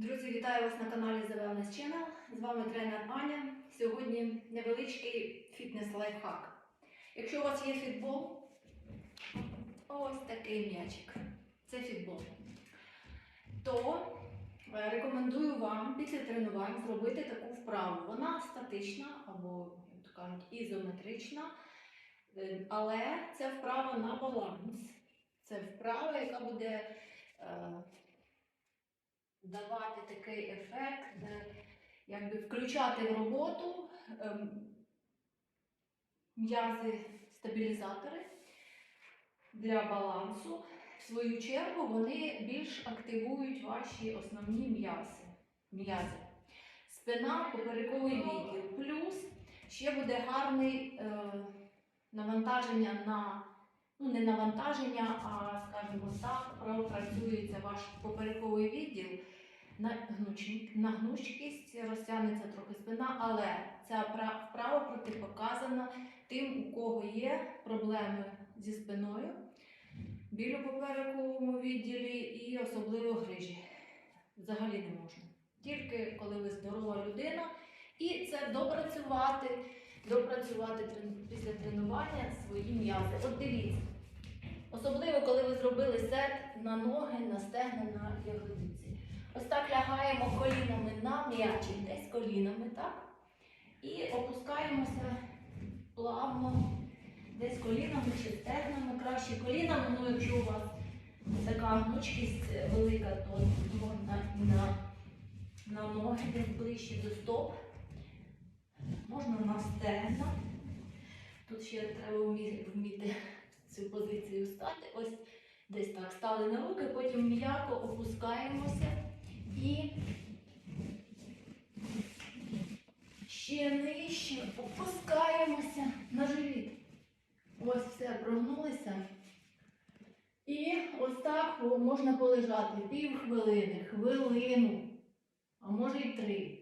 Друзі, вітаю вас на каналі The Wellness Channel. З вами тренер Аня. Сьогодні невеличкий фітнес-лайфхак. Якщо у вас є фітбол, ось такий м'ячик. Це фітбол. То е, рекомендую вам після тренувань зробити таку вправу. Вона статична або, як кажуть, ізометрична. Е, Але це вправа на баланс. Це вправа, яка буде. Е, давати такий ефект, якби включати в роботу ем, м'язи стабілізатори для балансу. В свою чергу вони більш активують ваші основні м'язи. м'язи. Спина, поперековий відділ. Плюс ще буде гарний е, навантаження на ну не навантаження, а скажімо так, пропрацюється ваш поперековий відділ. На, гнуч- на гнучкість розтягнеться трохи спина, але ця пра- вправа протипоказана тим, у кого є проблеми зі спиною, біль у поперековому відділі і особливо грижі. Взагалі не можна. Тільки коли ви здорова людина, і це допрацювати, допрацювати після тренування свої м'язи. От дивіться. Особливо, коли ви зробили сет на ноги, на стегна, на ягодиці. Ось так лягаємо колінами на м'ячик, десь колінами, так? І опускаємося плавно, десь колінами чи стегнами, краще колінами, ну якщо у вас така гнучкість велика, то можна на, на ноги десь ближче до стоп. Можна на стегна. Тут ще треба вмі- вміти цю позицію стати. Ось десь так стали на руки, потім м'яко опускаємося і ще нижче опускаємося на живіт. Ось все, прогнулися. І ось так можна полежати пів хвилини, хвилину, а може й три.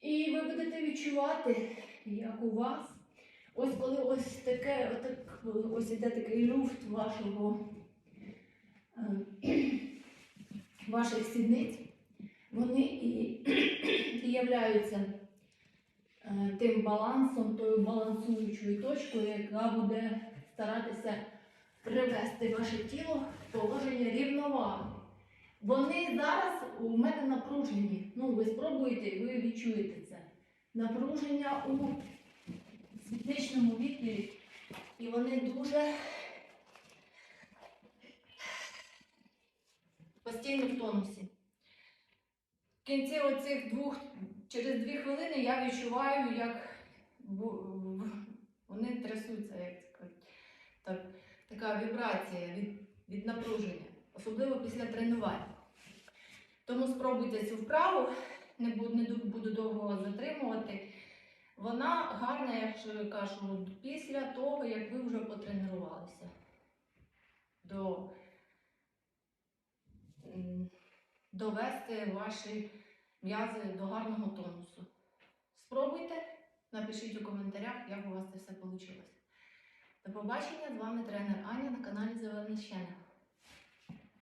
І ви будете відчувати, як у вас Ось коли ось таке, отак, ось іде такий люфт вашого, е, ваших сідниць, вони і, і являються е, тим балансом, тою балансуючою точкою, яка буде старатися привести ваше тіло в положення рівноваги. Вони зараз у мене напружені. Ну, ви спробуєте, і ви відчуєте це. Напруження у сідничному відділі, і вони дуже постійно в тонусі. В кінці оцих двох, через дві хвилини я відчуваю, як вони трясуться, як так, така вібрація від, від напруження, особливо після тренувань. Тому спробуйте цю вправу, не буду, не буду довго затримувати. Вона гарна, як ж кажу, після того, як ви вже потренувалися. До, довести ваші м'язи до гарного тонусу. Спробуйте, напишіть у коментарях, як у вас це все вийшло. До побачення, з вами тренер Аня на каналі Зелений Channel.